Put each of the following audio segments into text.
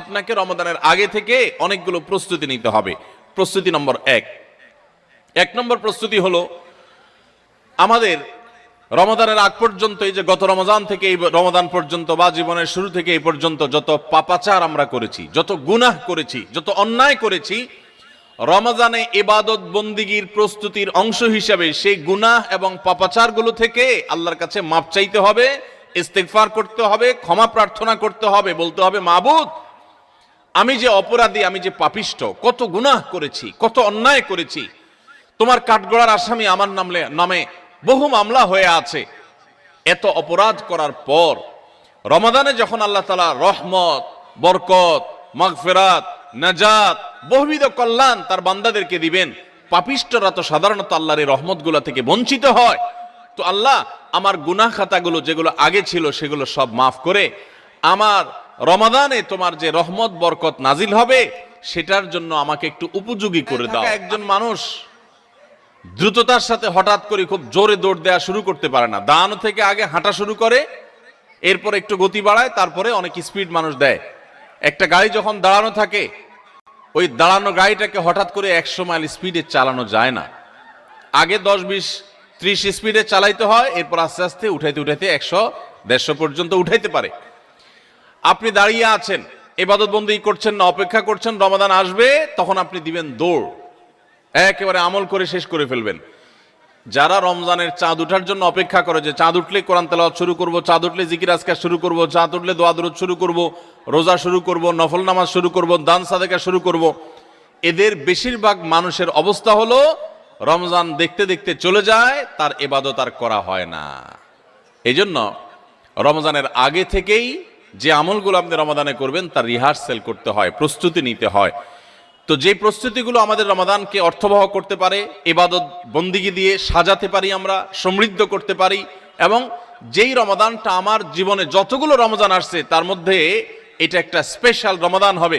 আপনাকে রমাদানের আগে থেকে অনেকগুলো প্রস্তুতি নিতে হবে। প্রস্তুতি নম্বর এক। এক নম্বর প্রস্তুতি হলো, আমাদের রমাদানের আগ পর্যন্ত, এই যে গত রমজান থেকে এই রমাদান পর্যন্ত বা জীবনের শুরু থেকে এই পর্যন্ত যত পাপাচার আমরা করেছি, যত গুনাহ করেছি, যত অন্যায় করেছি, রমাজানে এবাদত বন্দিগির প্রস্তুতির অংশ হিসাবে সেই গুনাহ এবং পাপাচারগুলো থেকে আল্লাহর কাছে মাপ চাইতে হবে, ইস্তেগফার করতে হবে, ক্ষমা প্রার্থনা করতে হবে, বলতে হবে, মাবুদ আমি যে অপরাধী, আমি যে পাপিষ্ট, কত গুনাহ করেছি, কত অন্যায় করেছি। তোমার কাঠগড়ার আসামি আমার নামলে, নামে বহু মামলা হয়ে আছে। এত অপরাধ করার পর, রমাদানে যখন আল্লাহ তালা রহমত, বরকত, মাগফেরাত, নাজাত, বহুবিধ কল্যাণ তার বান্দাদেরকে দিবেন, পাপিষ্টরা তো সাধারণত আল্লাহর এই রহমতগুলো থেকে বঞ্চিত হয়। তো আল্লাহ, আমার গুনাহ খাতাগুলো যেগুলো আগে ছিল, সেগুলো সব মাফ করে, আমার রমাদানে তোমার যে রহমত বরকত নাজিল হবে সেটার জন্য আমাকে একটু উপযোগী করে দাও। একজন মানুষ দ্রুততার সাথে হঠাৎ করে খুব জোরে দৌড় দেওয়া শুরু করতে পারে না। দাঁড়ানো থেকে আগে হাঁটা শুরু করে এরপর একটু গতি বাড়ায় তারপরে অনেক স্পিড মানুষ দেয়। একটা গাড়ি যখন দাঁড়ানো থাকে ওই দাঁড়ানো গাড়িটাকে হঠাৎ করে একশো মাইল স্পিডে চালানো যায় না। আগে দশ বিশ ত্রিশ স্পিডে চালাইতে হয় এরপর আস্তে আস্তে উঠাইতে উঠাইতে একশো দেড়শো পর্যন্ত উঠাইতে পারে। আপনি দাঁড়িয়ে আছেন এবাদত বন্দি করছেন না, অপেক্ষা করছেন, রমাদান আসবে, তখন আপনি দিবেন দৌড়। একেবারে আমল করে শেষ করে ফেলবেন। যারা রমজানের চাঁদ উঠার জন্য অপেক্ষা করে যে চাঁদ উঠলে কোরআন তেলাওয়াত শুরু করব, চাঁদ উঠলে জিকির আজকার শুরু করব, চাঁদ উঠলে দোয়া দরুদ শুরু করব, রোজা শুরু করব, নফল নামাজ শুরু করব, দান সাদেকা শুরু করব, এদের বেশিরভাগ মানুষের অবস্থা হলো রমজান দেখতে দেখতে চলে যায়, তার এবাদত আর করা হয় না। এই জন্য রমজানের আগে থেকেই যে আমলগুলো আপনি রমাদানে করবেন, তার রিহার্সেল করতে হয়, প্রস্তুতি নিতে হয়। তো যে প্রস্তুতিগুলো আমাদের রমাদানকে অর্থবহ করতে পারে, এবাদত বন্দিগি দিয়ে সাজাতে পারি আমরা, সমৃদ্ধ করতে পারি, এবং যেই রমাদানটা আমার জীবনে যতগুলো রমজান আসছে, তার মধ্যে এটা একটা স্পেশাল রমাদান হবে।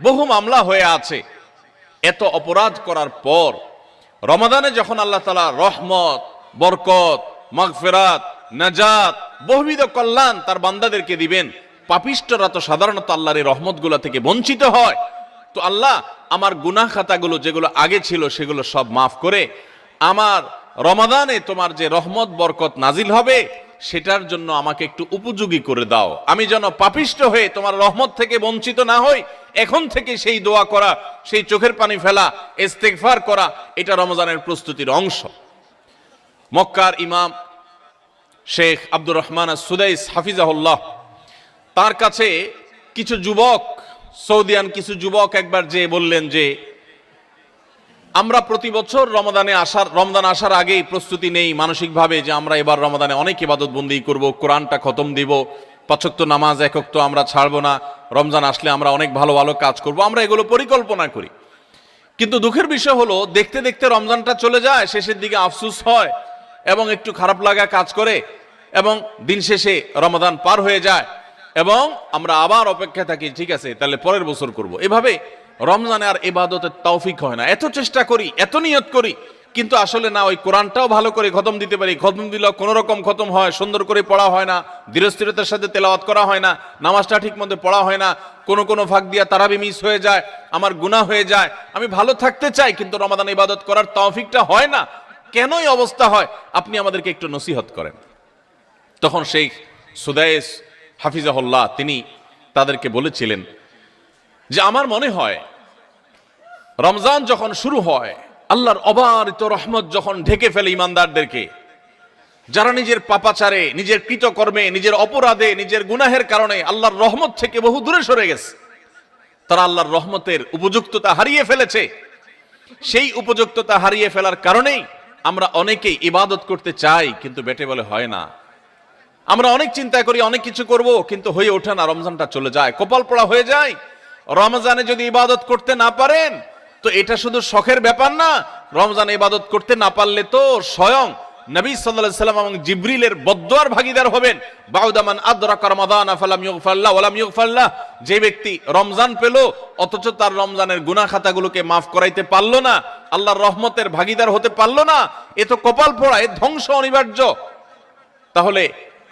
বহু মামলা হয়ে আছে। এত অপরাধ করার পর রমাদানে যখন আল্লাহ তালা রহমত, বরকত, মাগফেরাত, নাজাত, বহুবিধ কল্যাণ তার বান্দাদেরকে দিবেন পাপিষ্টরা তো সাধারণত আল্লাহর এই রহমতগুলো থেকে বঞ্চিত হয়। তো আল্লাহ আমার গুনাহ খাতাগুলো যেগুলো আগে ছিল সেগুলো সব মাফ করে, আমার রমাদানে তোমার যে রহমত, বরকত নাজিল হবে সেটার জন্য আমাকে একটু উপযোগী করে দাও। আমি যেন পাপিষ্ট হয়ে তোমার রহমত থেকে বঞ্চিত না হই, এখন থেকে সেই দোয়া করা, সেই চোখের পানি ফেলা, ইস্তেগফার করা, এটা রমজানের প্রস্তুতির অংশ। মক্কার ইমাম শেখ আব্দুর রহমান সুদাইস হাফিজাহুল্লাহ, তার কাছে কিছু যুবক, সৌদিয়ান কিছু যুবক একবার যে বললেন যে আমরা প্রতি বছর রমাদানে আসার রমদান আসার আগেই প্রস্তুতি নেই মানসিকভাবে যে আমরা এবার রমাদানে অনেক ইবাদত বন্দি করব, কোরআনটা খতম দিব পাচক্ত নামাজ একক তো আমরা ছাড়বো না, রমজান আসলে আমরা অনেক ভালো ভালো কাজ করব, আমরা এগুলো পরিকল্পনা করি। কিন্তু দুঃখের বিষয় হলো, দেখতে দেখতে রমজানটা চলে যায়, শেষের দিকে আফসুস হয় এবং একটু খারাপ লাগা কাজ করে এবং দিন শেষে রমাদান পার হয়ে যায় এবং আমরা আবার অপেক্ষায় থাকি, ঠিক আছে, তাহলে পরের বছর করব। এভাবে রমজানে আর এবাদতের তৌফিক হয় না। এত চেষ্টা করি, এত নিয়ত করি, কিন্তু আসলে না, ওই কোরআনটাও ভালো করে খতম দিতে পারি। খতম দিলেও কোনো রকম খতম হয়, সুন্দর করে পড়া হয় না, ধীরস্থিরতার সাথে তেলাওয়াত করা হয় না, নামাজটা ঠিক মতো পড়া হয় না, কোনো কোনো ভাগ দিয়া তারাবি মিস হয়ে যায়, আমার গুনাহ হয়ে যায়। আমি ভালো থাকতে চাই, কিন্তু রমাদান ইবাদত করার তৌফিকটা হয় না। কেনই অবস্থা হয়? আপনি আমাদেরকে একটু নসিহত করেন। তখন সেই সুদায়েস হাফিজাহুল্লাহ, তিনি তাদেরকে বলেছিলেন যে আমার মনে হয়, রমজান যখন শুরু হয়, আল্লাহর অবারিত রহমত যখন ঢেকে ফেলে ইমানদারদেরকে, যারা নিজের পাপাচারে, নিজের কৃতকর্মে, নিজের অপরাধে, নিজের গুনাহের কারণে আল্লাহর রহমত থেকে বহু দূরে সরে গেছে, তারা আল্লাহর রহমতের উপযুক্ততা হারিয়ে ফেলেছে। সেই উপযুক্ততা হারিয়ে ফেলার কারণেই আমরা অনেকেই ইবাদত করতে চাই, কিন্তু বেটে বলে হয় না। আমরা অনেক চিন্তা করি, অনেক কিছু করব, কিন্তু হয়ে ওঠে না, রমজানটা চলে যায়, কপাল পড়া হয়ে যায় রমজানে যদি ইবাদত করতে না পারেন, তো এটা শুধু শখের ব্যাপার না, রমজানে ইবাদত করতে না পারলে তো স্বয়ং নবী সাল্লাল্লাহু সাল্লাম এবং জিবরিলের বদ্দোয়ার ভাগিদার হবেন। বাউদামান আদরাকা রমাদান ফালাম ইউগফাল্লাহ ওয়ালাম ইউগফাল্লাহ যে ব্যক্তি রমজান পেল, অথচ তার রমজানের গুনাহ খাতাগুলোকে মাফ করাইতে পারল না, আল্লাহর রহমতের ভাগিদার হতে পারল না, এ তো কপাল পোড়া এ ধ্বংস অনিবার্য। তাহলে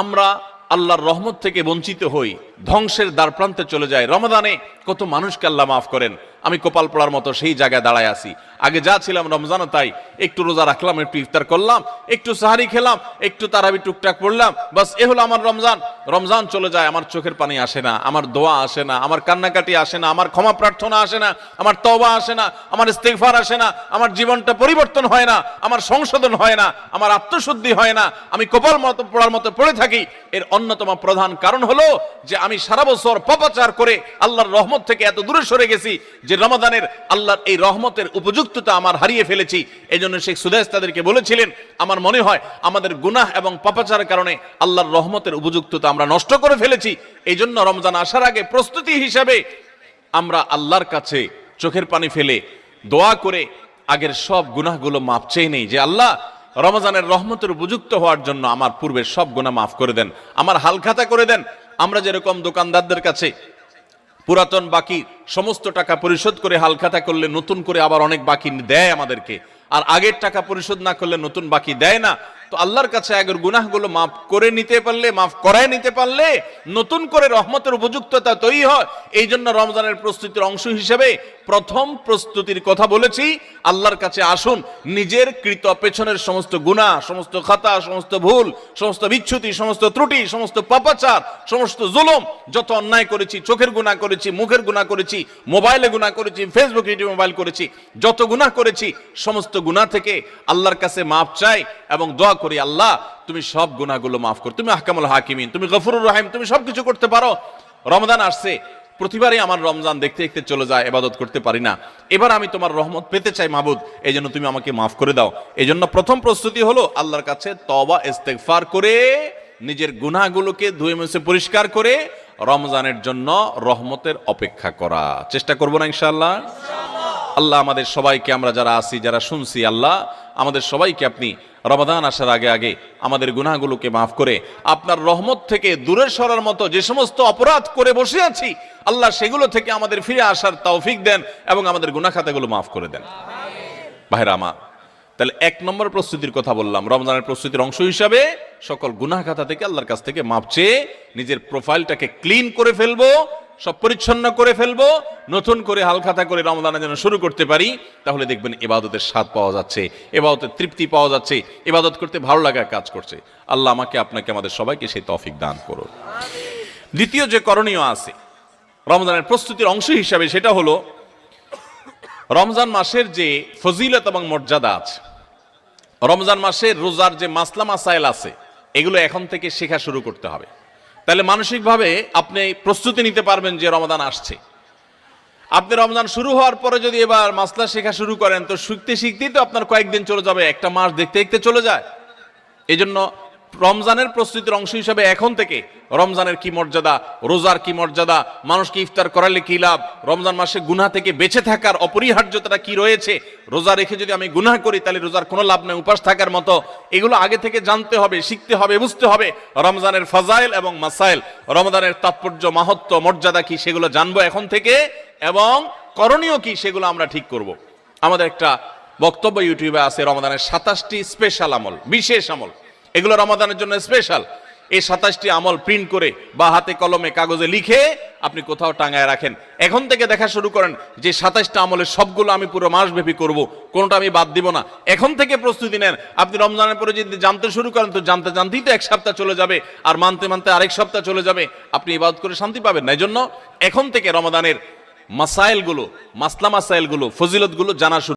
আমরা আল্লাহর রহমত থেকে বঞ্চিত হই, ধ্বংসের দ্বারপ্রান্তে চলে যায়। রমাদানে কত মানুষকে আল্লাহ মাফ করেন। আমি কপাল পড়ার মতো সেই জায়গায় দাঁড়ায় আছি। আগে যা ছিলাম রমজানও তাই। একটু রোজা রাখলাম, একটু ইফতার করলাম, একটু সাহারি খেলাম, একটু তারাবি টুকটাক পড়লাম, বাস এ হলো আমার রমজান। রমজান চলে যায়, আমার চোখের পানি আসে না, আমার দোয়া আসে না, আমার কান্নাকাটি আসে না, আমার ক্ষমা প্রার্থনা আসে না, আমার তওবা আসে না, আমার ইস্তেগফার আসে না, আমার জীবনটা পরিবর্তন হয় না, আমার সংশোধন হয় না, আমার আত্মশুদ্ধি হয় না। আমি কপাল মতো পড়ার মতো পড়ে থাকি। এর অন্যতম প্রধান কারণ হলো যে আমি সারা বছর পাপাচার করে আল্লাহর রহমত থেকে এত দূরে সরে গেছি, যে রমাদানের আল্লাহর এই রহমতের উপযুক্ততা আমার হারিয়ে ফেলেছি। এই জন্য শেখ সুদেশ তাদেরকে বলেছিলেন, আমার মনে হয় আমাদের গুনাহ এবং পাপাচারের কারণে আল্লাহর রহমতের উপযুক্ততা আমরা নষ্ট করে ফেলেছি। এই জন্য রমজান আসার আগে প্রস্তুতি হিসাবে আমরা আল্লাহর কাছে চোখের পানি ফেলে দোয়া করে আগের সব গুনাহগুলো মাপ চেয়ে নেই যে, আল্লাহ, রমজানের রহমতের উপযুক্ত হওয়ার জন্য আমার পূর্বের সব গুনাহ মাফ করে দেন। আমার হালখাতা করে দেন। আমরা যেরকম দোকানদারদের কাছে পুরাতন বাকি সমস্ত টাকা পরিশোধ করে হালখাতা করলে নতুন করে আবার অনেক বাকি দেয় আমাদেরকে। আর আগের টাকা পরিশোধ না করলে নতুন বাকি দেয় না। তো আল্লাহর কাছে আগের গুনাহগুলো মাফ করে নিতে পারলে, মাফ করায় নিতে পারলে, নতুন করে রহমতের উপযুক্ততা তৈরি হয়। এই জন্য রমজানের প্রস্তুতির অংশ হিসেবে প্রথম প্রস্তুতির কথা বলেছি, আল্লাহর কাছে আসুন, নিজের কৃত পেছনের সমস্ত গুনাহ, সমস্ত খাতা, সমস্ত ভুল, সমস্ত বিচ্ছুতি, সমস্ত ত্রুটি, সমস্ত পাপাচার, সমস্ত জুলুম, যত অন্যায় করেছি, চোখের গুনাহ করেছি, মুখের গুনাহ করেছি, মোবাইলে গুনাহ করেছি ফেসবুক ইউটিউব মোবাইল করেছি, যত গুনাহ করেছি, সমস্ত গুনাহ থেকে আল্লাহর কাছে মাপ চাই এবং দোয়া করি, আল্লাহ, তুমি সব গুনাহগুলো মাফ করো। তুমি আহকামুল হাকিমিন, তুমি গফুরুর রহিম, তুমি সবকিছু করতে পারো। রমজান আসছে, প্রতিবারই আমার রমজান দেখতে দেখতে চলে যায় এবাদত করতে পারি না। এবার আমি তোমার রহমত পেতে চাই মাবুদ এই জন্য তুমি আমাকে মাফ করে দাও। এই জন্য প্রথম প্রস্তুতি হলো আল্লাহর কাছে তবা ইস্তেগফার করে, নিজের গুনাহগুলোকে ধুয়ে মুছে পরিষ্কার করে, রমজানের জন্য রহমতের অপেক্ষা করা। চেষ্টা করব না, ইনশাআল্লাহ? আল্লাহ আমাদের সবাইকে, আমরা যারা আছি, যারা শুনছি, আল্লাহ, আমাদের সবাইকে আপনি রমাদান আসার আগে আগে আমাদের গুনাহগুলোকে মাফ করে আপনার রহমত থেকে দূরে সরার মতো যে সমস্ত অপরাধ করে বসে আছি, আল্লাহ সেগুলো থেকে আমাদের ফিরে আসার তৌফিক দেন এবং আমাদের গুনাহ খাতাগুলো মাফ করে দেন। ভাইরা আমার, তাহলে এক নম্বর প্রস্তুতির কথা বললাম, রমজানের প্রস্তুতির অংশ হিসাবে সকল গুনাহ খাতা থেকে আল্লাহর কাছ থেকে মাপ চেয়ে নিজের প্রোফাইলটাকে ক্লিন করে ফেলব সব পরিচ্ছন্ন করে ফেলব, নতুন করে হালখাতা করে রমজানের যেন শুরু করতে পারি, তাহলে দেখবেন এবাদতের স্বাদ পাওয়া যাচ্ছে এবাদতের তৃপ্তি পাওয়া যাচ্ছে এবাদত করতে ভালো লাগার কাজ করছে। আল্লাহ আমাকে, আপনাকে, আমাদের সবাইকে সেই তফিক দান করুন। দ্বিতীয় যে করণীয় আছে, রমজানের প্রস্তুতির অংশ হিসাবে সেটা হলো, রমজান মাসের যে ফজিলত এবং মর্যাদা আছে, রমজান মাসের রোজার যে মাসলা মাসাইল আছে, এগুলো এখন থেকে শেখা শুরু করতে হবে। তাহলে মানসিকভাবে আপনি প্রস্তুতি নিতে পারবেন যে রমাদান আসছে। আপনি রমজান শুরু হওয়ার পরে যদি এবার মাসলা শেখা শুরু করেন, তো শিখতে শিখতেই তো আপনার কয়েকদিন চলে যাবে, একটা মাস দেখতে দেখতে চলে যায়। এই জন্য রমজানের প্রস্তুতির অংশ হিসাবে এখন থেকে রমজানের কি মর্যাদা, রোজার কি মর্যাদা, মানুষকে ইফতার করালে কি লাভ, রমজান মাসে গুনাহ থেকে বেঁচে থাকার অপরিহার্যতাটা কি রয়েছে, রোজা রেখে যদি আমি গুনাহ করি তাহলে রোজার কোনো লাভ নেই, উপাস থাকার মতো। এগুলো আগে থেকে জানতে হবে, শিখতে হবে, বুঝতে হবে। রমজানের ফাজাইল এবং মাসাইল, রমজানের তাৎপর্য মাহাত্ম মর্যাদা কি সেগুলো জানব এখন থেকে এবং করণীয় কি সেগুলো আমরা ঠিক করব। আমাদের একটা বক্তব্য ইউটিউবে আছে, রমজানের সাতাশটি স্পেশাল আমল, বিশেষ আমল। এগুলো রমাদানের জন্য স্পেশাল এই সাতাশটি আমল প্রিন্ট করে বা হাতে কলমে কাগজে লিখে আপনি কোথাও টাঙায় রাখেন। এখন থেকে দেখা শুরু করেন যে সাতাশটা আমলের সবগুলো আমি পুরো মাস ব্যাপী করব, কোনোটা আমি বাদ দিব না। এখন থেকে প্রস্তুতি নেন। আপনি রমজানের পরে যদি জানতে শুরু করেন, তো জানতে জানতেই তো এক সপ্তাহ চলে যাবে আর মানতে মানতে আরেক সপ্তাহ চলে যাবে। আপনি ইবাদত করে শান্তি পাবেন না। এই জন্য এখন থেকে রমাদানের মাসাইলগুলো, মাসলা মাসাইলগুলো, ফজিলতগুলো জানা শুরু